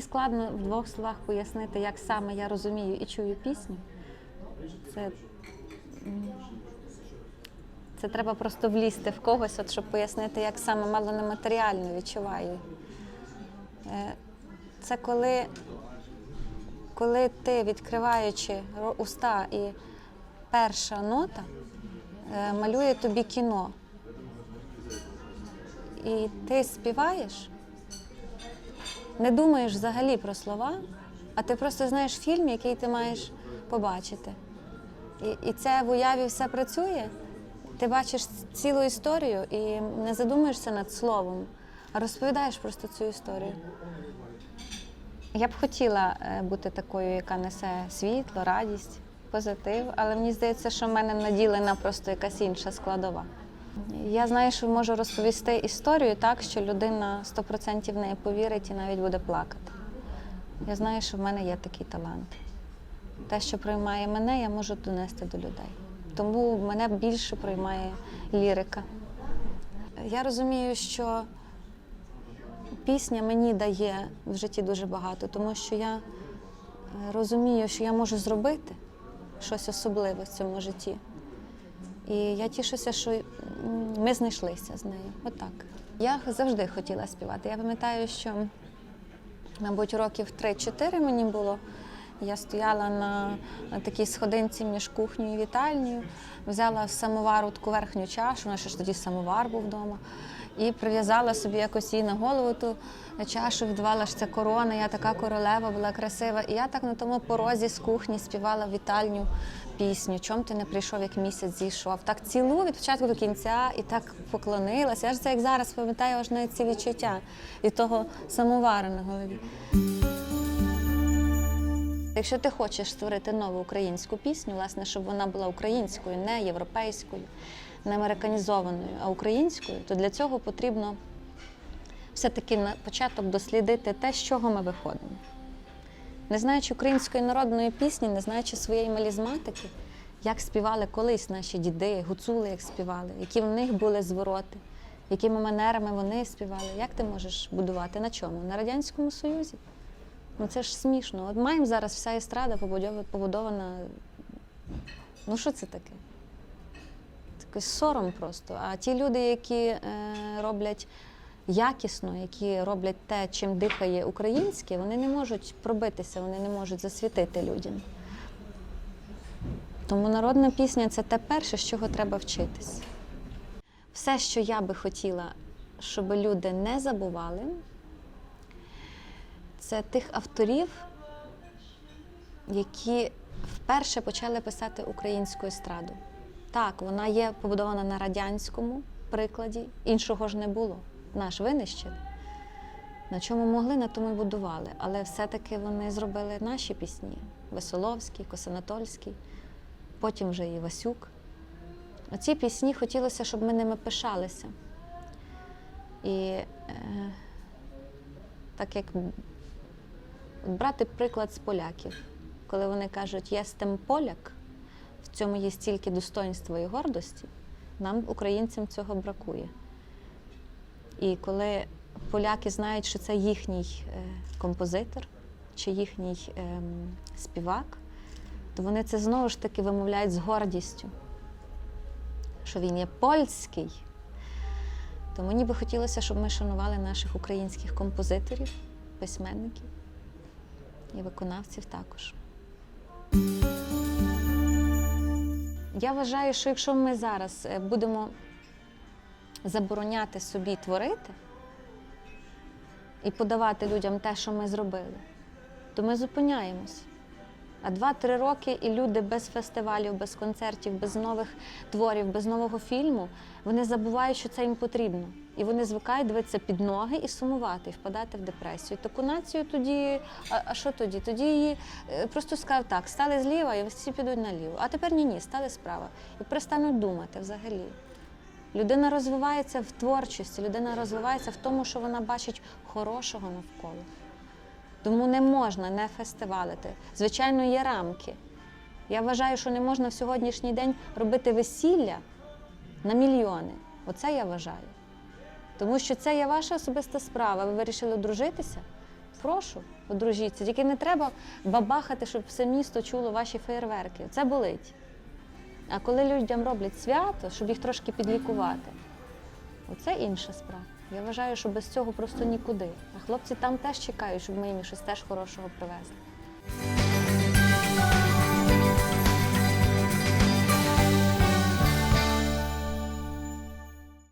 мені складно в двох словах пояснити, як саме я розумію і чую пісню. Це, це треба просто влізти в когось, от, щоб пояснити, як саме мало нематеріально відчуваю. Е, Це коли, коли ти, відкриваючи уста і перша нота, е, малює тобі кіно. І ти співаєш, не думаєш взагалі про слова, а ти просто знаєш фільм, який ти маєш побачити. І, і це в уяві все працює. Ти бачиш цілу історію і не задумуєшся над словом, а розповідаєш просто цю історію. Я б хотіла е, бути такою, яка несе світло, радість, позитив, але мені здається, що в мене наділена просто якась інша складова. Я знаю, що можу розповісти історію так, що людина 100% в неї повірить і навіть буде плакати. Я знаю, що в мене є такий талант. Те, що приймає мене, я можу донести до людей. Тому мене більше приймає лірика. Я розумію, що пісня мені дає в житті дуже багато, тому що я е, розумію, що я можу зробити щось особливе в цьому житті. І я тішуся, що ми знайшлися з нею. Отак. Я завжди хотіла співати. Я пам'ятаю, що, мабуть, років 3-4 мені було. Я стояла на, такій сходинці між кухнею і вітальнею, взяла з самовару таку верхню чашу, у нас ще ж тоді самовар був вдома, і прив'язала собі якось її на голову ту чашу, віддавала ж це корона, я така королева була красива. І я так на тому порозі з кухні співала вітальню пісню Чом ти не прийшов, як місяць зійшов. Так цілу від початку до кінця і так поклонилася. Я ж це як зараз пам'ятаю аж навіть ці відчуття від того самовару на голові. Якщо ти хочеш створити нову українську пісню, власне, щоб вона була українською, не європейською, не американізованою, а українською, то для цього потрібно все-таки на початок дослідити те, з чого ми виходимо. Не знаючи української народної пісні, не знаючи своєї мелізматики, як співали колись наші діди, гуцули, як співали, які в них були звороти, якими манерами вони співали, як ти можеш будувати на чому? На Радянському Союзі. Ну це ж смішно. От маємо зараз вся естрада побудована. Ну що це таке? Такий сором просто. А ті люди, які е, роблять якісно, які роблять те, чим дихає українське, вони не можуть пробитися, вони не можуть засвітити людям. Тому народна пісня це те перше, з чого треба вчитись. Все, що я би хотіла, щоб люди не забували, це тих авторів, які вперше почали писати українську естраду. Так, вона є побудована на радянському прикладі, іншого ж не було. Наш винищили. На чому могли, на тому й будували. Але все-таки вони зробили наші пісні: Весоловський, Косанатольський, потім вже і Васюк. Оці пісні хотілося, щоб ми ними пишалися. І е, так як брати приклад з поляків, коли вони кажуть «єстем поляк, в цьому є стільки достоинства і гордості, нам, українцям, цього бракує. І коли поляки знають, що це їхній е, композитор чи їхній ем, співак, то вони це знову ж таки вимовляють з гордістю, що він є польський. То мені би хотілося, щоб ми шанували наших українських композиторів, письменників і виконавців також. Я вважаю, що якщо ми зараз е, будемо забороняти собі творити і подавати людям те, що ми зробили, то ми зупиняємось. А два-три роки і люди без фестивалів, без концертів, без нових творів, без нового фільму, вони забувають, що це їм потрібно. І вони звикають дивитися під ноги і сумувати, і впадати в депресію. Таку націю тоді, а, а що тоді? Тоді її е, просто сказав так, стали зліва і всі підуть наліво. А тепер ні, ні, стали справа. І перестануть думати взагалі. Людина розвивається в творчості, людина розвивається в тому, що вона бачить хорошого навколо. Тому не можна не фестивалити. Звичайно, є рамки. Я вважаю, що не можна в сьогоднішній день робити весілля на мільйони. Оце я вважаю. Тому що це є ваша особиста справа. Ви вирішили одружитися, прошу, одружіться. Тільки не треба бабахати, щоб все місто чуло ваші феєрверки. Це болить. А коли людям роблять свято, щоб їх трошки підлікувати, оце інша справа. Я вважаю, що без цього просто нікуди. А хлопці там теж чекають, щоб ми їм щось теж хорошого привезли.